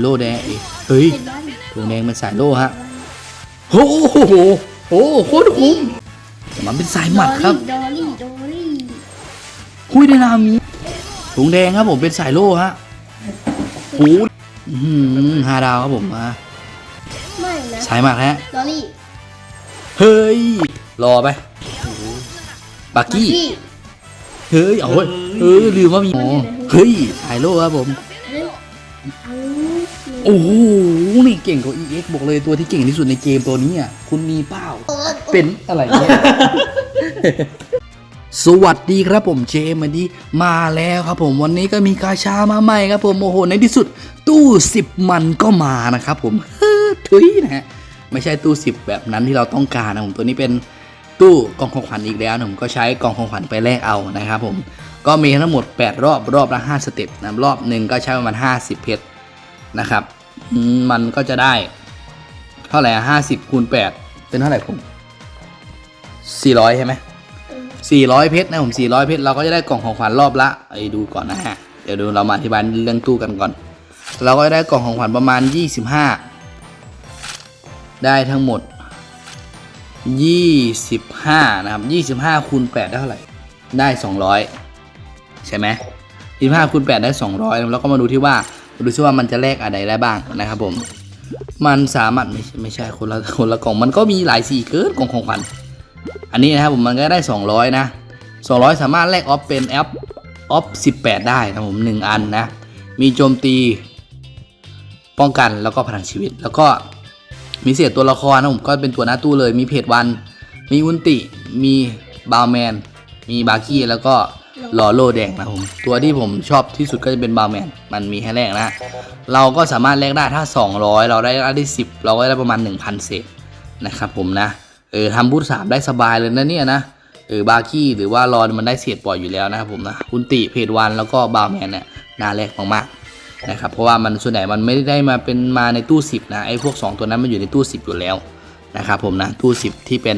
โล่แดงเฮ้ยเป็นบ้านดวงแดงเป็นสายโล่ฮะโอ้โหโอ้โหโคตรคุ้มแต่มันเป็นสายหมัดครับดอลลี่ดอลลี่คุยได้นามีดวงแดงครับผมเป็นสายโล่ฮะโอ้โหอื้อหือห้าดาวครับผมมาไม่นะสายหมัดฮะดอลลี่เฮ้ย รอไปโอ้โหบักกี้พี่เฮ้ย เอาเว้ยเออลืมว่ามีอ๋อเฮ้ยสายโล่ครับผมเฮ้ยเอา โอ้โหนี่เก่งกว่า EX บอกเลยตัวที่เก่งที่สุดในเกมตัวนี้อะคุณมีเป้าเป็นอะไรเนี่ยสวัสดีครับผมเจมวันนี้มาแล้วครับผมวันนี้ก็มีกาชามาใหม่ครับผมโอ้โหในที่สุด ตู้สิบมันก็มานะครับผมเฮ้อทุยนะฮะไม่ใช่ตู้สิบแบบนั้นที่เราต้องการนะผมตัวนี้เป็นตู้กล่องของขวัญอีกแล้วนะผมก็ใช้กล่องของขวัญไปแลกเอานะครับผมก็มีทั้งหมด 8 รอบรอบละ5สเต็ปนะรอบหนึ่งก็ใช้ประมาณ50 เพชร นะครับ มันก็จะได้เท่าไหร่ห้าสิบคูณแปดเป็นเท่าไหร่ผมสี่ร้อยใช่ไหมสี่ร้อยเพชรนะผมสี่ร้อยเพชรเราก็จะได้กล่องของขวัญรอบละไอ้ดูก่อนนะฮะเดี๋ยวดูเรามาอธิบายเรื่องตู้กันก่อน เราก็จะได้กล่องของขวัญประมาณยี่สิบห้าได้ทั้งหมดยี่สิบห้านะครับยี่สิบห้าคูณแปดได้เท่าไหร่ได้สองร้อยใช่ไหมยี่สิบห้าคูณแปดได้สองร้อยแล้วก็มาดูที่ว่า ดูซิว่ามันจะแลกอะไรได้บ้างนะครับผม มันสามารถไม่ใช่ไม่ใช่คนละคนละกล่อง มันก็มีหลายสีเกินกล่องของขวัญอันนี้นะครับผมมันก็ได้ 200 นะ 200 สามารถแลกออฟเป็นแอปออฟ18 ได้นะผม 1 อันนะ มีโจมตีป้องกันแล้วก็พลังชีวิต แล้วก็มีเศษตัวละครนะผมก็เป็นตัวหน้าตู้เลยมีเพจวัน มีอุนติ มีบาวแมน มีบาร์กี้แล้วก็ ลอโลแดงนะผมตัวที่ผมชอบที่สุดก็จะเป็นบาวแมนมันมีให้แลกนะ เราก็สามารถแลกได้ถ้า 200 เราได้ได้10เราก็ได้ประมาณ 1,000 เศษนะครับผมนะเออทำบูธสามได้สบายเลยนะเนี่ยนะเออบาร์กี้หรือว่ารอนมันได้เศษปล่อยอยู่แล้วนะครับผมนะคุณติเพจวันแล้วก็บาวแมนเนี่ยน่าแลกมากๆนะครับเพราะว่ามันส่วนใหญ่มันไม่ได้มาเป็นมาในตู้ 10นะไอ้พวก 2 ตัวนั้นมันอยู่ในตู้ 10 อยู่แล้วนะครับผมนะตู้ 10 ที่เป็น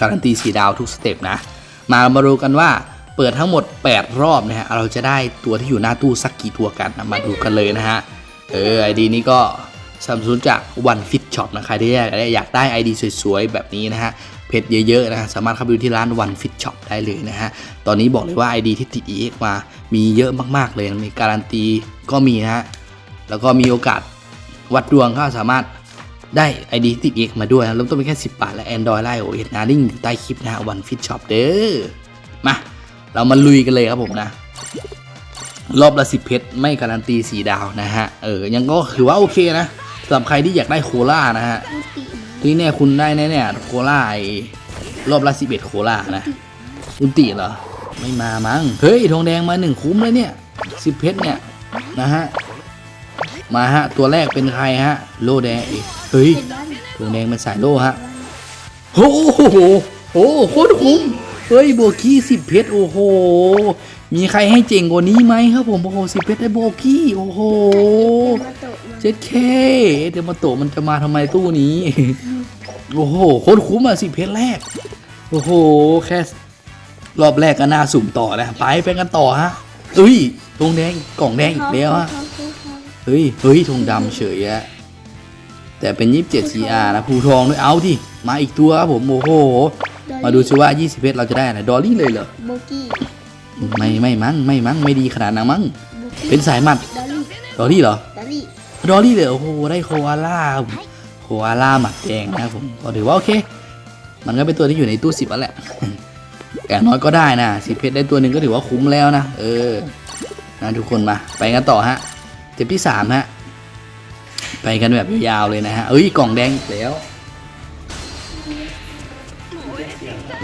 การันตีสีดาวทุกสเต็ปนะมามาดูกันว่า เปิดทั้งหมด 8 รอบนะฮะเราจะได้ตัวที่อยู่หน้าตู้สักกี่ตัวกันมาดูกันเลยนะฮะเออไอดีนี้ก็สนับสนุนจาก One Fit Shop นะใครที่อยากได้อยากได้ ID สวยๆ แบบนี้นะฮะเพจเยอะๆนะฮะสามารถเข้าไปดูที่ร้าน One Fit Shop ได้เลยนะฮะตอนนี้บอกเลยว่า ID ที่ติด EX มามีเยอะมากๆเลยมีการันตีก็มีนะฮะแล้วก็มีโอกาสวัดดวงก็สามารถได้ ID ติด EX มาด้วยนะเริ่มต้นเป็นแค่ 10 บาท และ Android ไลน์โอเอนะลิงก์อยู่ใต้คลิปนะฮะ One Fit Shop เด้อมา เรามาลุยกันเลยครับผมนะ รอบละสิบเพชรไม่การันตีสีดาวนะฮะ เออ ยังก็ถือว่าโอเคนะสำหรับใครที่อยากได้โคล่านะฮะที่เนี่ยคุณได้แน่เนี่ยโคล่ารอบละสิบเอ็ดโคล่านะอุนติเหรอ ไม่มามั้งเฮ้ยทองแดงมาหนึ่งคุ้มเลยเนี่ยสิบเพชรเนี่ยนะฮะมาฮะ ตัวแรกเป็นใครฮะ โลแดงเฮ้ยทองแดงเป็นสายโลฮะโอ้โหโอ้โหโคตรคุ้ม เฮ้ยโบกี้สิบเพชรโอ้โห มีใครให้เจ๋งกว่านี้ไหมครับผมโอ้โหสิบเพชรได้โบกี้โอ้โหมาโตะมาเจ็ดเคเดมาโตะมันจะมาทำไมตู้นี้โอ้โหโคตรคุ้มอะสิบเพชรแรก โอ้โห แค่รอบแรกก็น่าสุ่มต่อแล้วไปไปกันต่อฮะเฮ้ยธงแดงกล่องแดงอีกแล้วฮะเขาเขาเขาเฮ้ยเฮ้ยธงดำเฉยอะแต่เป็น27 CR นะภูทองด้วยเอาที่มาอีกตัวครับผมโอ้โห มาดูซิว่า 20 เพชรเราจะได้อะไรดอลลี่เลยเหรอโบกี้ไม่ไม่มั้งไม่มั้งไม่ดีขนาดนั้นมั้งโบกี้เป็นสายหมัดดอลลี่ดอลลี่เหรอดอลลี่ดอลลี่เลยโอ้โหได้โคอาล่าครับผมโคอาล่าหมัดแดงนะครับผมก็ถือว่าโอเค มันก็เป็นตัวที่อยู่ในตู้สิบแล้วแหละอย่างน้อยก็ได้นะสิเพชรได้ตัวหนึ่งก็ถือว่าคุ้มแล้วนะเออนะทุกคนมาไปกันต่อฮะเจ็บที่สามฮะไปกันแบบยาวๆเลยนะฮะเอ้ยกล่องแดงอีกแล้ว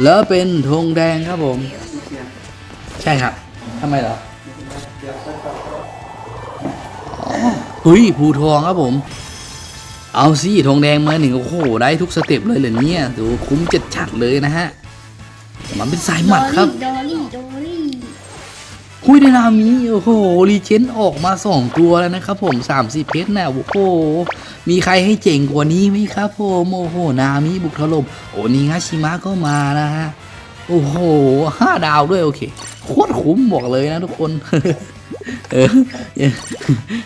แล้วเป็นธงแดงครับผม ใช่ครับทำไมเหรอเฮ้ยภูทองครับผม เอาสิทองแดงมาหนึ่งโอ้โหได้ทุกสเต็ปเลยเหรอเนี่ยดูคุ้มจัดชัดเลยนะฮะมันเป็นสายหมัดครับ ดอลลี่ดอลลี่ คุยไดนามีโอ้โหรีเจนออกมา 2 ตัวแล้วนะครับผม 30 เพชรนะโอ้โห มีใครให้เจ๋งกว่านี้ไหมครับผมโอ้โห นามิบุกถล่มโอ้นิงาชิมะก็มานะฮะ โอ้โหห้าดาวด้วยโอเค โคตรคุ้มบอกเลยนะทุกคนเออ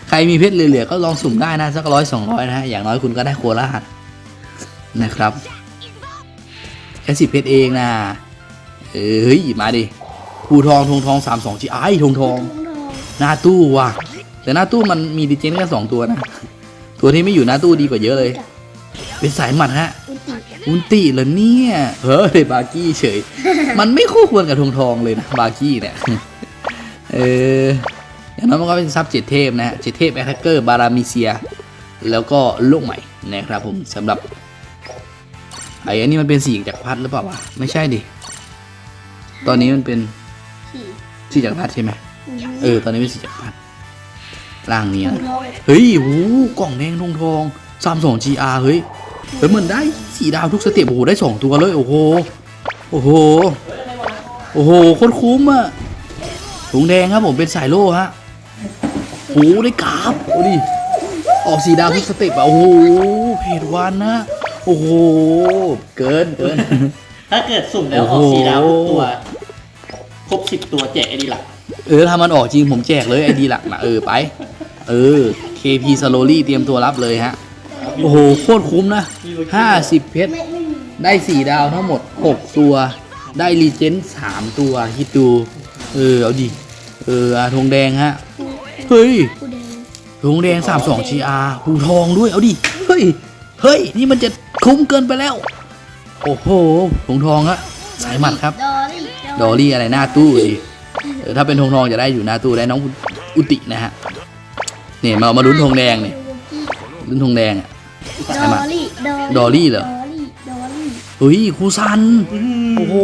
ใครมีเพชรเหลือๆก็ลองสุ่มได้นะ สักร้อยสองร้อยนะฮะ อย่างน้อยคุณก็ได้โคราชนะครับแค่สิบเพชรเองนะเอ้ยมาดิ ภูทองทงทองสามสองจีไอ้ทงทองทองทองหน้าตู้ว่ะ แต่หน้าตู้มันมีดีเจนแค่สองตัวนะ ตัวที่ไม่อยู่หน้าตู้ดีกว่าเยอะเลย เป็นสายหมัดฮะ อุติอุนติเหรอเนี่ยเฮ้ยบาร์กี้เฉย มันไม่คู่ควรกับทงทองเลยนะบาร์กี้เนี่ย เอออย่างนั้นมันก็เป็นซับเจ็ดเทพนะฮะเจ็ดเทพแอคเกอร์บารามิเซีย แล้วก็โลกใหม่นะครับผมสำหรับไอ้อันนี้มันเป็นสีจักรพรรดิหรือเปล่าวะไม่ใช่ดิ ตอนนี้มันเป็น สี่สีจักรพรรดิใช่ไหมเออ ตอนนี้เป็นสีจักรพรรดิร่างนี้ทองนะทองเฮ้ยโอ้กล่องแดงทองทองสามสอง GR เฮ้ยเฮ้ยเหมือนได้สีดาวทุกสเต็ปโอ้โหได้สองตัวเลย โอ้โหโอ้โหโอ้โหโคตรคุ้มอะถุงแดงครับผมเป็นสายโล่ฮะโอ้โหได้กราฟโอ้ดิออกสีดาวทุกสเต็ปอะโอ้โหเพจวันนะโอ้โหเกินเกินถ้าเกิดสุ่มแล้วออกโอ้โหสีดาวทุกตัว ครบสิบตัวแจกไอดีหลัก เออถ้ามันออกจริงผมแจกเลยไอดีหลักนะเออไป เออ KP Slowly เตรียมตัวรับเลยฮะ โอ้โห โคตรคุ้มนะ 50 เพชร ได้สี่ดาวทั้งหมด 6 ตัว ได้รีเจนสามตัวคิดดู เออ เอาดิ เอออาธงแดงฮะ เฮ้ยผู้แดงธงแดง 32 GR หูทองด้วย เอาดิ เฮ้ย เฮ้ย นี่มันจะคุ้มเกินไปแล้ว โอ้โหธงทองฮะสายหมัดครับ ดอรี่ดอลลี่อะไรหน้าตู้ดิเออถ้าเป็นธงทองจะได้อยู่หน้าตู้ได้น้องอุตินะฮะเนี่ยมามาลุ้นธงแดงเนี่ยลุ้นธงแดงอะดสายหมัอดรี่ดอลลี่เหรอดอลลี่ดอลลี่เฮ้ยครูซันโอ้โห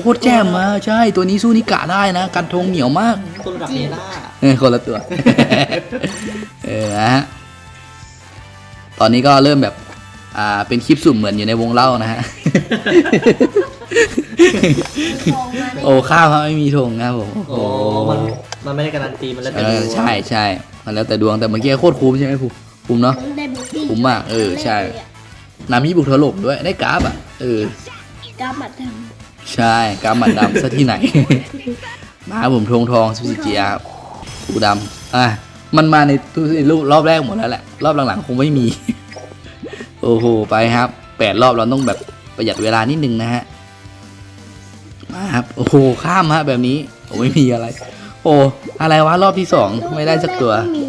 โคตรแจ่มมาใช่ตัวนี้สู้นิกะได้นะกันธงเหนียวมากตัวระดับเมตาเออคนละตัวเออนะฮะตอนนี้ก็เริ่มแบบอ่าเป็นคลิปสุ่มเหมือนอยู่ในวงเล่านะฮะทองมาได้ โอ้ข้าวครับไม่มีธงครับผมโอ้มันมันไม่ได้การันตีมันแล้วแต่เอดอวงใช่ใช่มันแล้วแต่ดวงแต่เมื่อกี้โคตรคุ้มใช่ไหมภูคุ้มเนาะ ได้บุกตี้คุ้มมากเออใช่ นามิบุกถล่มด้วยได้กราฟอะเออ กาบัดทใช่กราฟหมัดดำซะที่ไหน มาครับผมทงทองสุจิจิอาปูดำอะมันมาในตู้รูปรอบแรกหมดแล้วแหละ รอบหลังๆคงไม่มี โอ้โห ไปครับแปดรอบเราต้องแบบประหยัดเวลานิดนึงนะฮะ มาครับโอ้โหข้ามฮะแบบนี้โอ้ไม่มีอะไร โอ้อะไรวะรอบที่สองำไม่ได้สักตัวไม่มี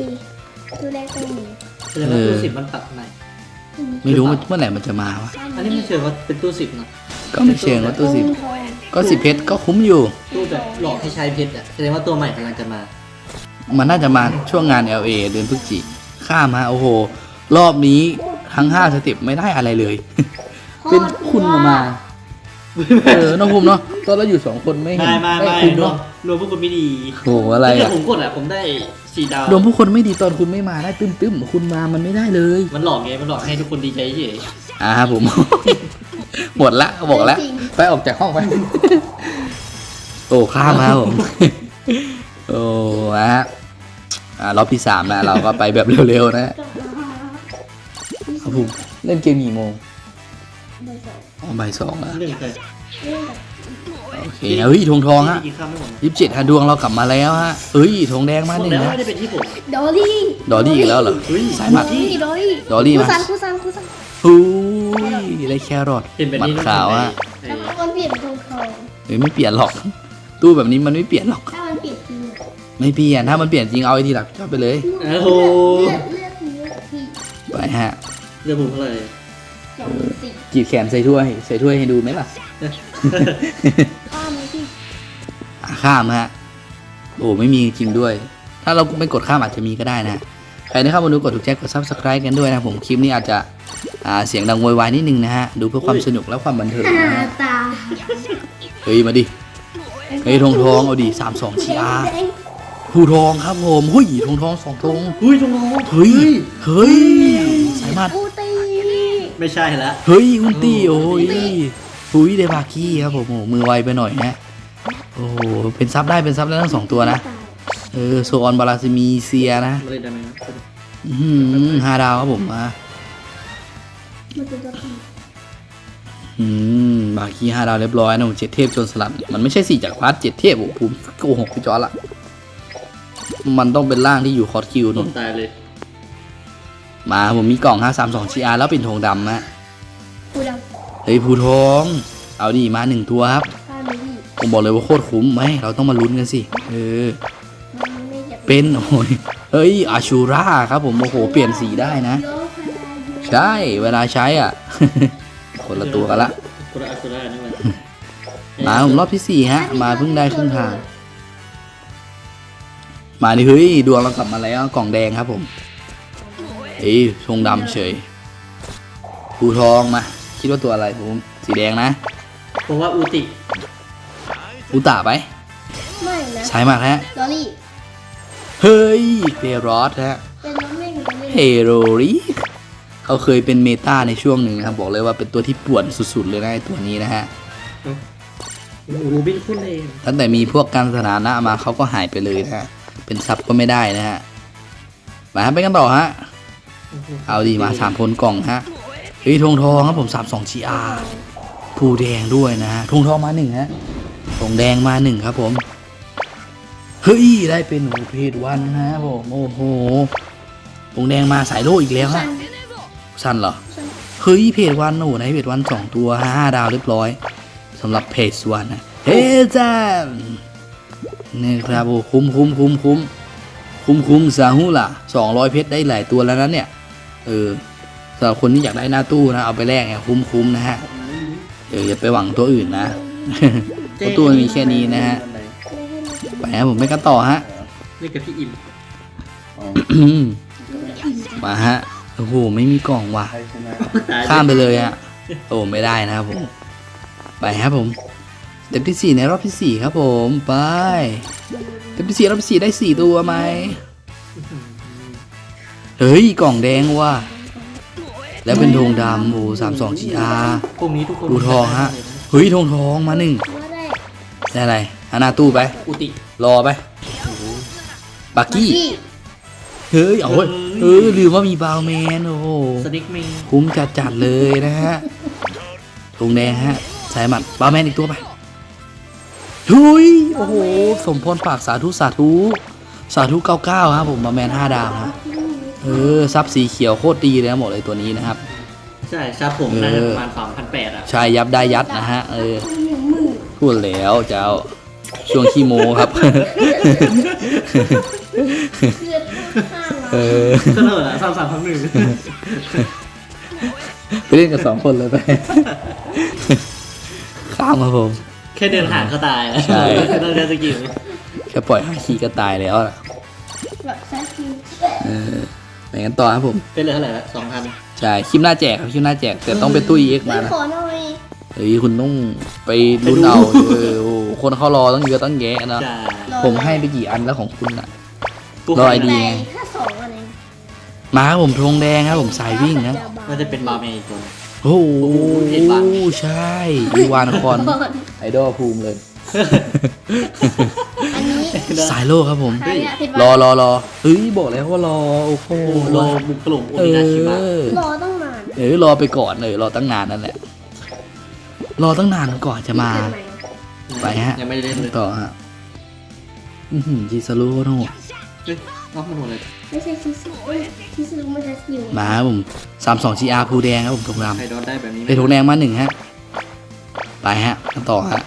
ตัวแรกต้องมีแสดงว่าตู้สิบมันตัดไหน ไม่รู้เมื่อไหร่มันจะมาวะอันนี้ไม่เชื่อว่าเป็นตู้สิบนะ ก็ไม่เชิงว่าตู้สิบทองก็สิบเพชรก็คุ้มอยู่ ตู้แบบหลอกให้ใช้เพชรอะแสดงว่าตัวใหม่กำลังจะมา มันน่าจะมาช่วงงาน LA เดือนพฤศจิข้ามมาโอ้โห รอบนี้ทั้งห้าสเต็ปไม่ได้อะไรเลย เป็นคุณมา เออน้องภูมิเนาะตอนเราอยู่สองคนไม่เห็นไม่ไม่ไม่คุณรวเนาะมรวมพวกคุณไม่ดีโอ้โหอะไรถ้าเกิดอะผมกดอะผมได้สี่ดาว รวมผู้คนไม่ดีตอนคุณไม่มาได้ตึ้มตึมๆคุณมามันไม่ได้เลย มันหลอกไง มันหลอกให้ทุกคนดีใจเฉยอ่าครับผม หมดละบอกแล้วไปออกจากห้องไป โอ้ข้ามมาครับผม โอ้ฮะอ่ารอบที่สามนะเราก็ไปแบบเร็วๆนะ ครับผมเล่นเกมกี่โมงใบสอง อ๋อบ่ายสองอะหนึ่งเคยเรื่องแบบโอเคเฮ้ยธงทองฮะกินข้าวไม่หมดยี่สิบเจ็ดฮะดวงเรากลับมาแล้วฮะเฮ้ยธงแดงมาบหอกนึ่งแล้วนะไม่ได้เป็นที่ผมดอลลี่ดอลลี่อีกแล้วเหรอ เฮ้ยสายหมัด ดอลลี่ดอลลี่ดอลลี่คูมาซันคูซันคูซันหูยได้แครอทเห็นแบบหมัดนี้ขาวฮะเอแล้วอมันเปลี่ยนเป็นทองทองเฮ้ยไม่เปลี่ยนหรอก ตู้แบบนี้มันไม่เปลี่ยนหรอก ถ้ามันเปลี่ยนจริงอะไม่เปลี่ยนถ้ามันเปลี่ยนจริงเอาไอ้ทีหลักชอบไปเลย โอ้โหเลือกเลือกเลือกพี่ไปฮะเรื่องผมเท่าไหร่ สองสี่จีบแขนใส่ถ้วย ใส่ถ้วยให้ดูไหมล่ะ ข้ามเลยพี่อะข้ามฮะ โอ้ไม่มีจริงด้วย ถ้าเราไม่กดข้ามอาจจะมีก็ได้นะ ใครที่เข้ามาดูกดถูกใจกด subscribe กันด้วยนะผมคลิปนี้อาจจะอ่าเสียงดังโวยวายนิดนึงนะฮะ ดูเพื่อความสนุกและความบันเทิงนะฮะตาเฮ้ย มาดิ เฮ้ยทองทองเอาดิสามสองชีอาผู้ทองครับผมเฮ้ยทองทองสองทงอุ้ยตรงนู้นเฮ้ย เฮ้ย สายหมัดอูตี ไม่ใช่ละเฮ้ยอุนตี้โอ้ยหุยเดบากี้ครับผมโอ้โหมือไวไปหน่อยนะโอ้โหเป็นซับได้เป็นซับได้ทั้งสองตัวนะเออโซออนบาราซิมีเซียนะมาเลยได้ไหมครับอื้อหือห้าดาวครับผมมามันเป็นตัวผีอืมบากี้ห้าดาวเรียบร้อยนะผมเจ็ดเทพจนสลัดมันไม่ใช่สี่จากรพรรดิเจ็ดเทพโอ้โหผมโกหกพี่จอร์ละมันต้องเป็นร่างที่อยู่คอร์สคิวผนุ่มนตายเลย มาผมมีกล่อง 532 GR แล้วเป็นธงดำฮะกูดเฮ้ยภูทอง เอาดิมาหนึ่งตัวครับำข้ามพี่ผมบอกเลยว่าโคตรคุ้มไหมเราต้องมาลุ้นกันสิเออมันไม่จะเป็นโอ้ยเฮ้ยอาชูราครับผมโอ้โหเปลี่ยนสีได้นะโลกพลายุใช่เวลาใช้อะ คนละตัวกันละกุระอากุระนี่มันมาผมรอบที่สี่ฮะ มาเพิ่งได้ครึ่งทาง มาดิเฮ้ยดวงเรากลับมาแล้วกล่องแดงครับผม เอ้ยชงดำเฉยภูทองมา คิดว่าตัวอะไรผมสีแดงนะ ผมว่าอูติอุตะไป ไม่นะใช้มาแล้วลอรี่เฮ้ยเปรอสฮะ เป็นรถไม่มีไม่เฮโรริเขาเคยเป็นเมตาในช่วงหนึ่งนะครับ บอกเลยว่าเป็นตัวที่ป่วนสุดๆเลยนะไอ้ตัวนี้นะฮะ รูบินคุณเลยตั้งแต่มีพวกการสถานะมาเขาก็หายไปเลยนะฮะ เป็นซับก็ไม่ได้นะฮะ มาไปกันต่อฮะ เอาดีมาสามคนกล่องฮะเฮ้ยธงทองครับผมสามสองชีอาผูแดงด้วยนะฮะธงทองมาหนึ่งฮะธงแดงมาหนึ่งครับผมเฮ้ยได้เป็นหนูเพศวันฮะผมโอ้โหธงแดงมาสายโลอีกแล้วสัฮะนสั้นเหรอสันเฮ้ยเพจวันโอ้โหในเพจวันสองตัวห้าดาวเรียบร้อยสำหรับเพจวันนะเฮ้จันนี่ครับโอ้คุ้มคุ้มคุ้มคุ้มคุ้มคุ้มซาฮูล่ะสองร้อยเพชรได้หลายตัวแล้วนะเนี่ย เออสำหรับคนที่อยากได้หน้าตู้นะเอาไปแลกเนี่ยคุ้มคุ้มนะฮะเอออย่าไปหวังตัวอื่นนะเพราะตัวมันมีแค่นี้นะฮะไปฮะผมไม่กันต่อฮะนี่กับพี่อิมมาฮะโอ้โหไม่มีกล่องว่ะตายข้ามไปเลยฮะโอ้ไม่ได้นะครับผม ไปครับผมเต็มที่สี่ในรอบที่สี่ครับผม ไปเต็มที่สี่รอบที่สี่ได้สี่ตัวไหม เฮ้ย กล่องแดงว่ะแล้วเป็นธงดำโอ้สามสองจีอาพวกนี้ทุกคนดูทองฮะเฮ้ยธงทองมาหนึ่งว่าได้ได้อะไรอานาตู้ไปอุติรอไปบักกี้พี่เฮ้ยเอาเว้ยเออลืมว่ามีบาวแมนโอ้โหสนิกเมย์คุ้มจัดจัดๆเลยนะฮะธงแดงฮะสายหมัดบาร์แมนอีกตัวไปทุยโอ้โห สมพรปากสาธุสาธุ สาธุเก้าเก้าครับผมบาร์แมนห้าดาวฮะ เออซับสีเขียวโคตรดีเลยนะบอกเลยตัวนี้นะครับ ใช่ชาผมน่าจะประมาณสามพันแปดอะชายยับได้ยัดนะฮะ เออหนึ่งหมื่นพูดแล้วเจ้าช่วงขี้โมครับเกือบห้าร้เออยอก็เท่าไหร่สามสามพันหนึ่งไปเล่นกับสองคนเลยไป ข้ามครับผม แค่เดินห่างก็ตายแล้วใช่ต้องใช้สกิลแค่ปล่อยฮาคีก็ตายแล้วล่ะแบบแซกคิวเออ ไปกันต่อครับผม เป็นเลยเท่าไหร่ละสองพันใช่คลิปหน้าแจกครับคลิปหน้าแจกแต่ต้องเป็นตู้ EX ไม่มานะขอหน่อยเฮ้ยคุณต้องไปรุ่นเอาเออโอ้คนเขารอต้องเยอะต้องแยะนะจ้าผมให้ไปกี่อันแล้วของคุณอะ กูรอไอดีแต่ไงแค่สองอันเองมาครับผมธงแดงครับผมสายวิ่งนะมันจะเป็นบาร์เมย์อีกคนโอ้โหโอ้โหเห็นปะ ใช่อีวานคอนไอดอลภูมิเลยอันนี้ สายโลกครับผม ใครอะผิดรอรอรอเฮ้ยบอกแล้วว่ารอโอ้โหโอ้โหโลบุกกลุ่มโอเอมินาชิมะอรอต้องนานเออรอไปก่อนเลยรอตั้งนานนั่นแหละ รอตั้งนานก่อนจะมา เกิดใหไปฮะ ยังไม่ได้เล่นเลยต่อฮะอือหือจิซารุโคตรโหดเฮ้ยเอามาหมดเลยไม่ใช่คิสเอ้ยคิสรู้มันจะสกิลมาครับผมสามสองจีอาภูแดงครับผมทงดใครโดนได้แบบนี้ำไปทงแดงมาหนึ่งฮะ ไปฮะกันต่อฮะ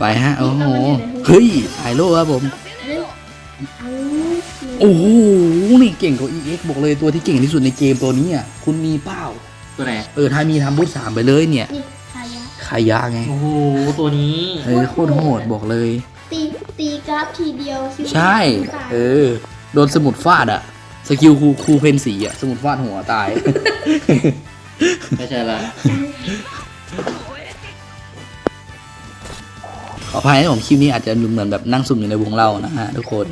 ไปฮะ โอ้โห เฮ้ยสายโลครับผมเอ้ยอันโอ้โห นี่เก่งกว่า EX บอกเลยตัวที่เก่งที่สุดในเกมตัวนี้อะ คุณมีเป้า ตัวไหน เออ ถ้ามีทำบูธสามไปเลยเนี่ยนี่ทายะขายะไง โอ้โห ตัวนี้ เออ โคตรโหดบอกเลย ตีตีกราฟทีเดียวคิวใช่ตายเออ โดนสมุดฟาดอะสกิลครูครูเพนสีอะสมุดฟาดหัวตาย ไม่ใช่ละ ขออภัยนะผมคลิปนี้อาจจะดูเหมือนแบบนั่งซุ่มอยู่ในวงเล่านะฮะทุกคน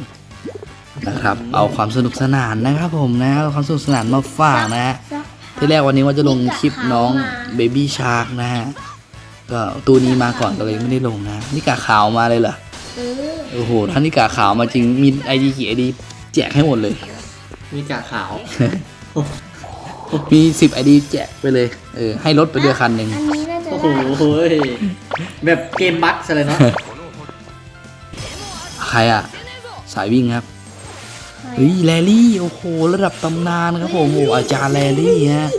นะครับ เอาความสนุกสนานนะครับผมนะเอาความสนุกสนานมาฝากนะฮะสักที่แรกวันนี้ว่าจะลงคลิปน้องเบบี้ชาร์กนะฮะก็ตัวนี้มาก่อนก็เลยไม่ได้ลงนะ นี่กาขาวมาเลยเหรอเออโอ้โหถ้านี่กาขาวมาจริงมีไอดีกี่ไอดีแจกให้หมดเลย มีกาขาว มีสิบไอดีแจกไปเลยเออให้รถไปด้วยคันหนึ่งอันนี้น่าจะ โอ้โหได้เฮ้ยแบบเกมบั๊กซะเลยเนาะใครอะายวิ่งครับเฮ้ยแรลลี่โอ้โหระดับตำนานครับผมโอ้อาจารย์แรลลี่ฮะ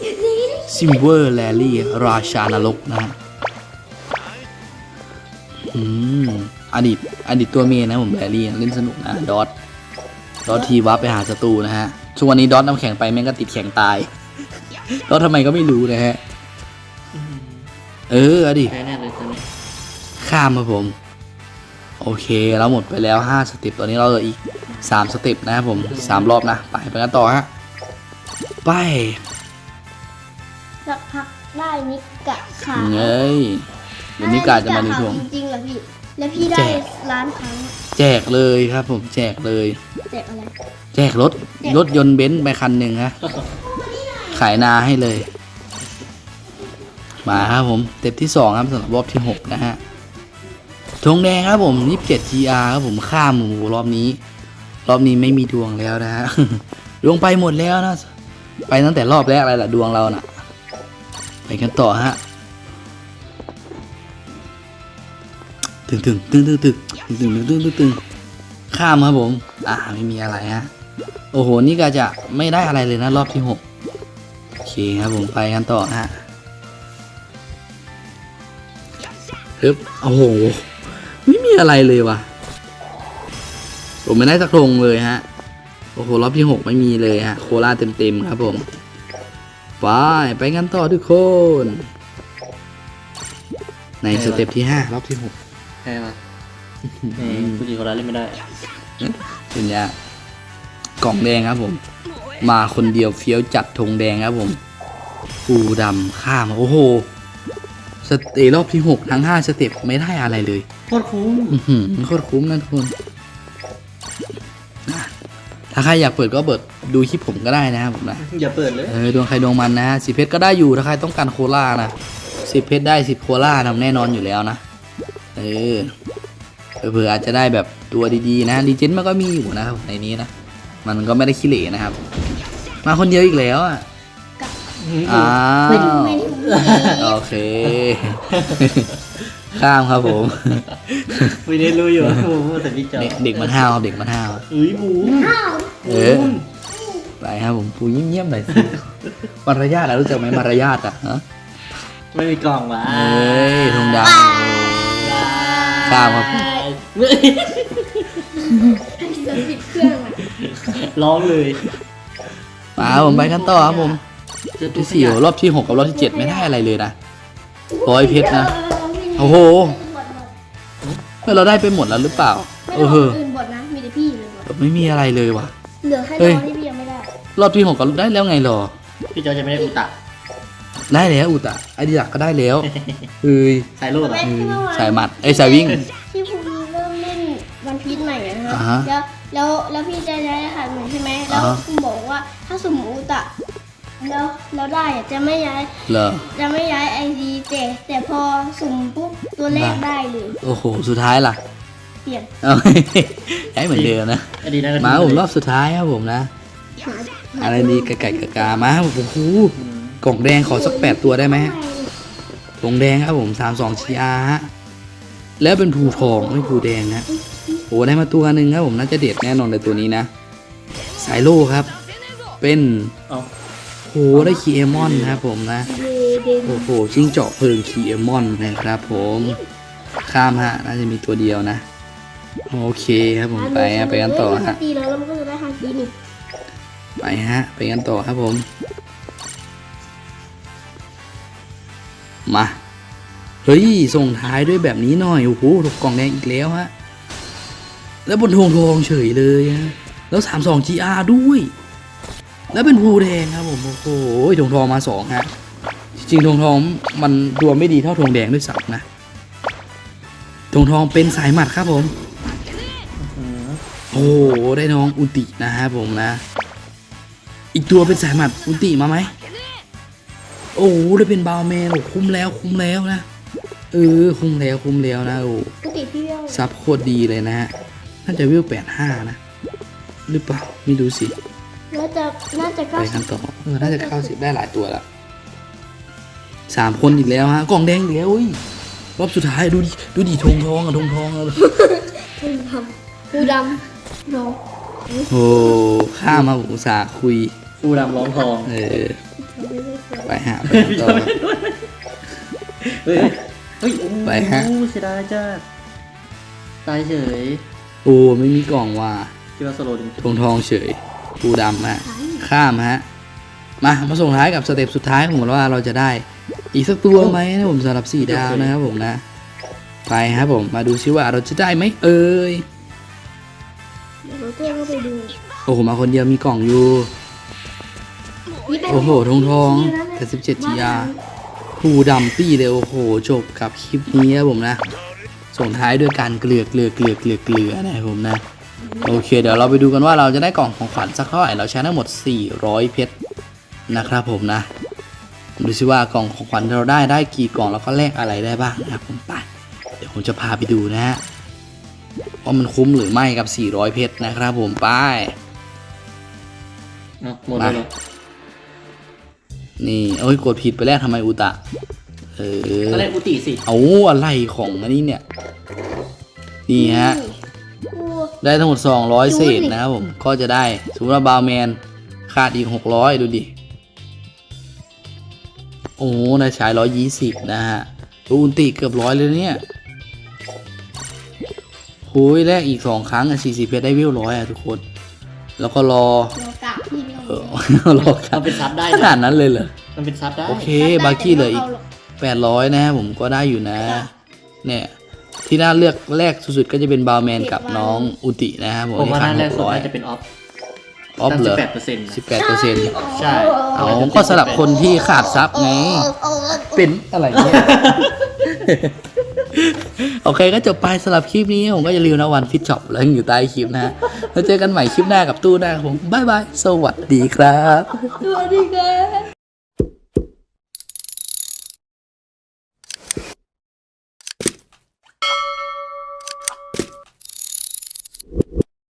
ซิมเวอร์แรลลี่ราชานรกนะฮะอืมอดีตอดีตตัวเมนนะผมแรลลี่เล่นสนุกนะดอทดอททีวับไปหาศัตรูนะฮะช่วงวันนี้ดอทน้ำแข็งไปแม่งก็ติดแข็งตายดอททำไมก็ไม่รู้นะฮะ เออเอาดิแพ้แน่เลยตอนนี้ข้ามครับผม โอเคเราหมดไปแล้ว 5 สเต็ปตอนนี้เราเหลืออีก 3 สเต็ปนะครับผม 3 รอบนะ ไปไปกันต่อฮะ ไปสักพักได้นิกกะขาวเงยเดี๋ยวนี้กาจะมาในช่วง จริงๆเหรอพี่ แล้วพี่ได้แจก ล้านครั้งแจกเลยครับผมแจกเลย แจกอะไร แจกรถ รถยนต์เบนซ์ไปคันหนึ่งฮะ ขายนาให้เลย มาครับผมเต็ปที่2ครับสำหรับรอบที่ 6 นะฮะธงแดงครับผม27 GR ครับผมข้ามหมูรอบนี้ รอบนี้ไม่มีดวงแล้วนะฮะดวงไปหมดแล้วนะไปตั้งแต่รอบแรกอะไรล่ะดวงเราน่ะ ไปกันต่อฮะตึงตึงตึงตึงตึงตึงตึงตึงตึงตึงข้ามครับผม อ่าไม่มีอะไรฮะโอ้โหนี่ก็จะไม่ได้อะไรเลยนะรอบที่หกโอเคครับผมไปกันต่อฮะ ฮึบโอ้โห ไม่มีอะไรเลยว่ะ ผมไม่ได้สักลงเลยฮะ โอ้โห รอบที่หกไม่มีเลยฮะ โคราชเต็มๆครับผม ไป ไปกันต่อทุกคน ในสเต็ปที่ห้ารอบที่หกแพ้มาเอ้ยผู้หญิงคนนั้นเล่นไม่ได้เป็นยากกล่องแดงครับผม มาคนเดียวเฟี้ยวจัดธงแดงครับผมปูดำข้าม โอ้โห สเตปรอบที่หกทั้งห้าสเต็ปไม่ได้อะไรเลยโคตรคุ้มอื้อหือโคตรคุ้มนะทุกคนอะถ้าใครอยากเปิดก็เปิดดูคลิปผมก็ได้นะครับผมนะ อย่าเปิดเลย เออดวงใครดวงมันนะฮะสิเพชรก็ได้อยู่ถ้าใครต้องการโคล่านะสิเพชรได้สิบโคล่าทำแน่นอนอยู่แล้วนะ เออเผื่อๆอาจจะได้แบบตัวดีๆนะดีเจนมันก็มีอยู่นะครับในนี้นะ มันก็ไม่ได้ขี้เหร่นะครับ มาคนเดียวอีกแล้วอะ อ้าวไม่ถูกไม่ถูกโอเค ข้ามครับผมไม่ได้รู้อยู่ว่าหมูแต่พี่เจ้าเด็กเด็กมันห้าวครับเด็กมันห้าวเอ้ยหมูอ้าวเออไปครับผมปูยิ้มเยี่ยมๆหน่อยสิมารยาทอะรู้จักไหมมารยาทอะฮะไม่มีกล่องวะเอ้ยธงดำข้ามครับเฮ้ยจะติดเครื่องอะร้องเลยมาครับผมไปกันต่อครับผมเจอ ที่สี่รอบที่หกกับรอบที่เจ็ดไม่ได้อะไรเลยนะร้อยเพชรนะ โอ้โหเฮ้ยเราได้ไปหมดแล้วหรือเปล่าไม่เอได้อคเฮ้อนอื่นบทนะมีแต่พี่เลยบทไม่มีอะไรเลยว่ะ เหลือแค่เฮ้น้ยองที่พี่ยังไม่ได้ รอบที่หกก็ได้แล้วไงรอ พี่เจ้าจะไม่ได้อุตะ ได้แล้วอุตะไอดีหลักก็ได้แล้วเฮ้ยสายโลดเหรอแม่ที่เมื่อวานสายหมัดไอยสายวิ่งที่ภูมิเริ่มเล่นวันพีชใหม่อะนะอ่าฮะฮะแล้วแล้วแล้วพี่จะได้รหัสหนึ่งใช่ไหมแล้วอ่าฮะคุณบอกว่าถ้าสมมติอะ แล้วแล้วได้อะจะไม่ย้าย เหรอ จะไม่ย้ายไอดีแต่แต่พอสุ่มปุ๊บตัวแรกได้เลยโอ้โห สุดท้ายล่ะเปลี่ยนเอาให้เหมือนเดิมนะ อดีตนะมาผมรอบสุดท้ายครับผมนะอะไรดีไก่ไก่กากามาครับผมโอ้โหกล่องแดงขอสักแปดตัวได้ไหมฮะกล่องแดงครับผมสามสองชีอาฮะ แล้วเป็นภูทองไม่ภูแดงฮะโอ้ได้มาตัวหนึ่งครับผมน่าจะเด็ดแน่นอนเลยตัวนี้นะ สายโลครับ เป็น เอา โหได้คีเอมอนนะครับผมนะเดเดนโอ้โหจิ้งเจาะเพลิงคีเอมอนนะครับผมข้ามฮะน่าจะมีตัวเดียวนะ โอเคครับผมไปฮะไปกันต่อฮะตีแล้วแล้วมันก็จะได้ฮาคีนี่ไปฮะ ไปกันต่อครับผม มาเฮ้ยส่งท้ายด้วยแบบนี้หน่อยโอ้โหถูกกล่องแดงอีกแล้วฮะแล้วบนทงทองเฉยเลยฮะแล้วสามสอง GR ด้วย แล้วเป็นภูแดงครับผม โอ้โหทงทองมาสองฮะ จริงๆทงทองมันดวงไม่ดีเท่าทงแดงด้วยซ้ำนะทงทองเป็นสายหมัดครับผมอืมโอ้โห ได้น้องอุตินะครับผมนะ อีกตัวเป็นสายหมัดอุติมาไหม โอ้โห ได้เป็นบาวแมนโอ้คุ้มแล้วคุ้มแล้วนะ เออ คุ้มแล้วคุ้มแล้วนะ โอ้ปกติพี่เวลซับโคตรดีเลยนะฮะ น่าจะวิวแปดห้านะ หรือเปล่า ไม่รู้สิ น่าจะน่าจะไปเก้าสิกับนต่อเออน่าจะเข้าสิบได้หลายตัวละสามคนอีกแล้วฮะกล่องแดงอีกแล้วอุ้ยรอบสุดท้ายดูดิดูดิธงทองอะธงทองอะปูดำปูดโนโอ้ข้ามาผมอุตส่าห์คุย ฟูดำร้องทองเออไปหาไปต่อ เฮ้ยเฮ้ยโอ้โหไปฮะ เสียดายจ้าตายเฉยโอ้ไม่มีกล่องว่ะคิดว่าสโลว์จริงทองทองเฉย ปูดำฮะข้ามฮะมามาส่งท้ายกับสเต็ปสุดท้ายของผมว่าเราจะได้ อีกสักตัวไหมนะผมสำหรับสี่ดาวนะครับผมนะไปครับผมมาดูซิว่าเราจะได้ไหมเอ่ยเดี๋ยวเราเต้ก็ไปดูโอ้โหมาคนเดียวมีกล่องอยู่นี่เป็นโอ้โหทองทองแต่สิบเจ็ดจียาผู้ดำปี้เลยโอ้โหจบกับคลิปนี้ครับผมนะ ส่งท้ายด้วยการเกลือเกลือเกลือเกลือเกลือนะครับผมนะ โอเค เดี๋ยวเราไปดูกันว่าเราจะได้กล่องของขวัญสักเท่าไหร่เราใช้ทั้งหมด 400 เพชรนะครับผมนะดูซิว่ากล่องของขวัญที่เราได้ได้กี่กล่องแล้วก็แลกอะไรได้บ้างนะครับผมไปเดี๋ยวผมจะพาไปดูนะฮะว่ามันคุ้มหรือไม่กับ 400 เพชรนะครับผมไปเนาะหมดแล้วเหรอนี่เอ้ยกดผิดไปแล้วทำไมอุตะ เออตอนแรกอุติสิเอาอะไรของอันนี้เนี่ย นี่ฮะกู ได้ทั้งหมด 200 เศษนะครับผม ก็จะได้สมมติว่าบาวแมนขาดอีก 600 ดูดิ โอ้โหนายชาย 120 นะฮะอุนติเกือบร้อยเลยเนี่ยโอ้ยแลกอีก2ครั้งอะ40เพชรได้วิวร้อยอะทุกคน แล้วก็รอเรากลับพี่ไม่เอเอาอรอครัมับนเป็นซับได้ขนาดนั้นเลยเหรอ มันเป็นซับได้ โอเค บาร์กี้เหลืออีก800นะครับผมก็ได้อยู่นะ เนี่ย ที่น่าเลือกแรกสุดๆก็จะเป็นบาวแมนกับน้องอุตินะครับผมผมว่าที่หน้าแรกสุด600น่าจะเป็นออฟออฟเหรอแปดเปอร์เซ็นต์สิบแปดเปอร์เซ็นต์ใช่เอาก็สำหรับคนที่ขาดซับไง เป็นอะไรเนี่ย โอเคก็จบไปสำหรับคลิปนี้ ผมก็อย่าลืมนะวันฟิตช็อปแล้วอยู่ใต้คลิปนะฮะแล้วเจอกันใหม่คลิปหน้ากับตู้หน้าครับผมบายบาย สวัสดีครับ สวัสดีครับ